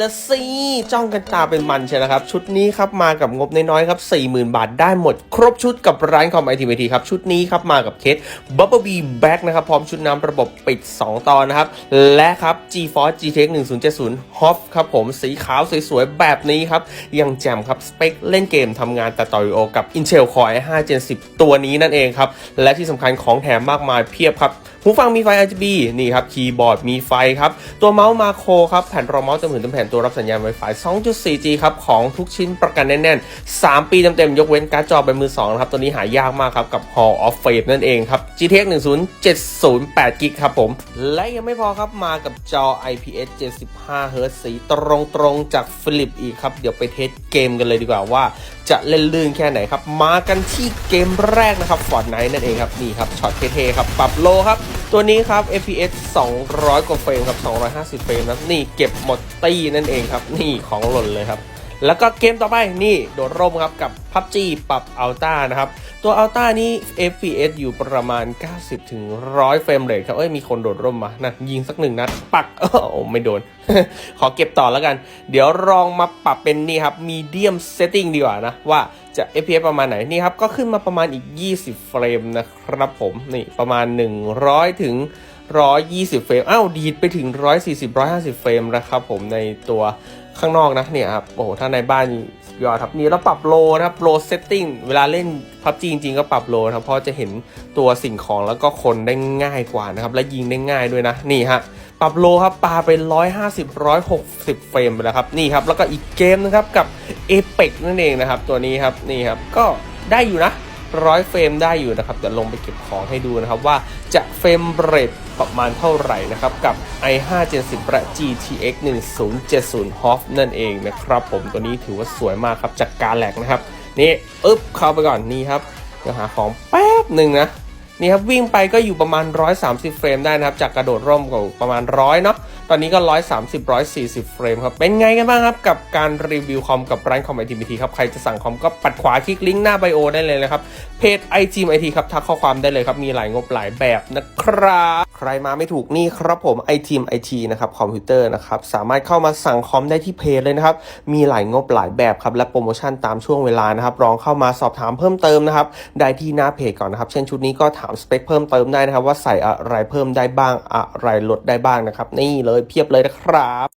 ละสิจ้องกันตาเป็นมันใช่นะครับ ชุดนี้ครับมากับงบน้อยๆครับ 40,000 บาทได้หมด ครบชุดกับร้านคอมไอทีวีทีครับ ชุดนี้ครับมากับเคส Bubble Bee Back นะครับ พร้อมชุดน้ำระบบปิด 2 ตอนนะครับ และครับ GeForce GTX 1070 HOF ครับผมสีขาวสวยๆ แบบนี้ครับ ยังแจ่มครับ สเปคเล่นเกมทำงานตัดต่อวิดีโอกับ Intel Core i5 Gen 10 ตัวนี้นั่นเองครับ และที่สำคัญของแถมมากมายเพียบครับหูฟังมีไฟ RGB นี่ครับคีย์บอร์ดมีไฟครับตัวเมาส์มาโครครับแผ่นรองเมาส์เต็มผืนเต็มแผ่นตัวรับสัญญาณ Wi-Fi 2.4G ครับ ของทุกชิ้นประกันแน่นๆ 3 ปีเต็มๆ ยกเว้นการ์ดจอเป็นมือ2นะครับ ตัวนี้หายากมากครับ กับ Hall of Fame นั่นเองครับ GTX 10708 g b ครับผม และยังไม่พอครับมากับจอ IPS 75 Hz สีตรงๆ จากฟิลิปอีกครับ เดี๋ยวไปเทสเกมกันเลยดีกว่าว่าจะเล่นลื่นแค่ไหนครับ มากันที่เกมแรกนะครับ Fortnite นั่นเองครับ นี่ครับ ช็อตเท่ๆ ครับ ปรับโลครับ ตัวนี้ครับ FPS 200 กว่าเฟรมครับ 250 เฟรมครับ นี่เก็บหมดตี้นั่นเองครับ นี่ของหล่นเลยครับ แล้วก็เกมต่อไปนี่โดดร่มครับกับ PUBG ปรับอัลต้านะครับ ตัว Ultra นี่ FPS อยู่ประมาณ 90ถึง100เฟรมเรทครับ เอ้ย มีคนโดดร่มมานะยิงสักหนึ่งนัด ปักโอ้โอ้ไม่โดน ขอเก็บต่อแล้วกัน เดี๋ยวลองมาปรับเป็นนี่ครับ medium setting ดีกว่านะ ว่าจะ FPS ประมาณไหน นี่ครับ ก็ขึ้นมาประมาณอีก 20 เฟรมนะครับผม นี่ประมาณ 100 ถึง 120 เฟรม อ้าว ดีดไปถึง 140 150 เฟรมนะครับผมในตัว ข้างนอกนะเนี่ยครับโอ้โหถ้าในบ้านยอดครับนี่เราปรับโลนะครับโลเซตติ้งเวลาเล่น PUBG จริงๆก็ปรับโลนะครับเพราะจะเห็นตัวสิ่งของแล้วก็คนได้ง่ายกว่านะครับและยิงได้ง่ายด้วยนะนี่ฮะปรับโลครับปาไป 150 160 เฟรมไปแล้วครับนี่ครับแล้วก็อีกเกมนะครับกับ Apex นั่นเองนะครับตัวนี้ครับนี่ครับก็ได้อยู่นะ ร้อยเฟรมได้อยู่นะครับเดี๋ยวลงไปเก็บของให้ดูนะครับว่าจะเฟรมเรทประมาณเท่าไหร่นะครับ กับ i5 Gen 10และ GTX 1070 HOF นั่นเองนะครับ ผมตัวนี้ถือว่าสวยมากครับจากการแหลกนะครับ นี่อึ๊บเข้าไปก่อนนี่ครับเดี๋ยวหาของแป๊บหนึ่งนะนี่ครับวิ่งไปก็อยู่ประมาณ 130 เฟรมได้นะครับ จากกระโดดร่มก็ประมาณ 100 เนาะ ตอนนี้ก็ 130 140 เฟรมครับ เป็นไงกันบ้างครับกับการรีวิวคอมกับร้านคอมไอทีบีทีครับ ใครจะสั่งคอมก็ปัดขวาคลิกลิงก์หน้าไบโอได้เลยนะครับ เพจไอทีมไอทีครับทักข้อความได้เลยครับ มีหลายงบหลายแบบนะครับ ใครมาไม่ถูกนี่ครับผมไอทีมไอทีนะครับคอมพิวเตอร์นะครับ สามารถเข้ามาสั่งคอมได้ที่เพจเลยนะครับ มีหลายงบหลายแบบครับ และโปรโมชั่นตามช่วงเวลานะครับลองเข้ามาสอบถามเพิ่มเติมนะครับได้ที่หน้าเพจก่อนนะครับ เช่นชุดนี้ก็ถามสเปคเพิ่มเติมได้นะครับว่าใส่อะไรเพิ่มได้บ้างอะไรลดได้บ้างนะครับนี่เลยเพียบเลยนะครับ